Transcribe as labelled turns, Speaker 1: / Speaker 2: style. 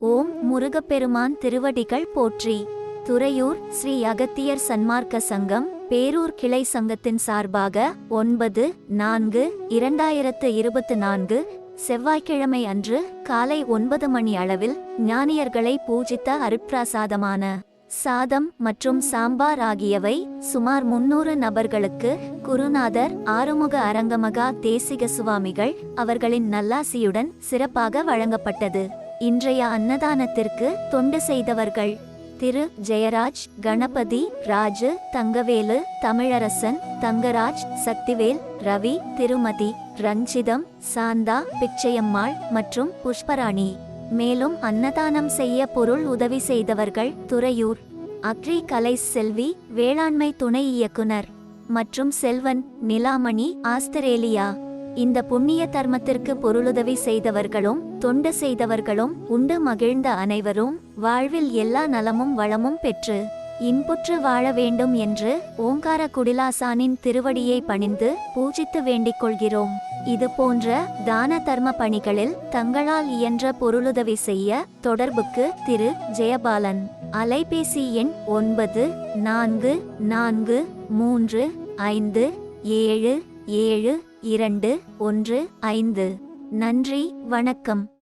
Speaker 1: ஓம் முருகப்பெருமான் திருவடிகள் போற்றி. துறையூர் ஸ்ரீ அகத்தியர் சன்மார்க்க சங்கம் பேரூர் கிளை சங்கத்தின் சார்பாக ஒன்பது நான்கு இரண்டாயிரத்து இருபத்து நான்கு செவ்வாய்க்கிழமை அன்று காலை ஒன்பது மணி அளவில் ஞானியர்களை பூஜித்த அருட்பிரசாதமான சாதம் மற்றும் சாம்பார் ஆகியவை சுமார் முன்னூறு நபர்களுக்கு குருநாதர் ஆறுமுக அரங்கமகா தேசிக சுவாமிகள் அவர்களின் நல்லாசியுடன் சிறப்பாக வழங்கப்பட்டது. இன்றைய அன்னதானத்திற்கு தொண்டு செய்தவர்கள் திரு. ஜெயராஜ் கணபதி ராஜு தங்கவேலு தமிழரசன் தங்கராஜ் சக்திவேல் ரவி திருமதி ரஞ்சிதம் சாந்தா பிச்சையம்மாள் மற்றும் புஷ்பராணி. மேலும் அன்னதானம் செய்ய பொருள் உதவி செய்தவர்கள் துறையூர் அக்ரி கலை செல்வி வேளாண்மை துணை இயக்குனர் மற்றும் செல்வன் நிலாமணி ஆஸ்திரேலியா. இந்த புண்ணிய தர்மத்திற்கு பொருளுதவி செய்தவர்களும் தொண்டு செய்தவர்களும் உண்டு மகிழ்ந்த அனைவரும் வாழ்வில் எல்லா நலமும் வளமும் பெற்று இன்புற்று வாழ வேண்டும் என்று ஓங்கார குடிலாசானின் திருவடியை பணிந்து பூஜித்து வேண்டிக் கொள்கிறோம். இது போன்ற தான தர்ம பணிகளில் தங்களால் இயன்ற பொருளுதவி செய்ய தொடர்புக்கு திரு. ஜெயபாலன். அலைபேசி எண் ஒன்பது நான்கு நான்கு மூன்று ஐந்து ஏழு ஏழு இரண்டு ஒன்று ஐந்து. நன்றி வணக்கம்.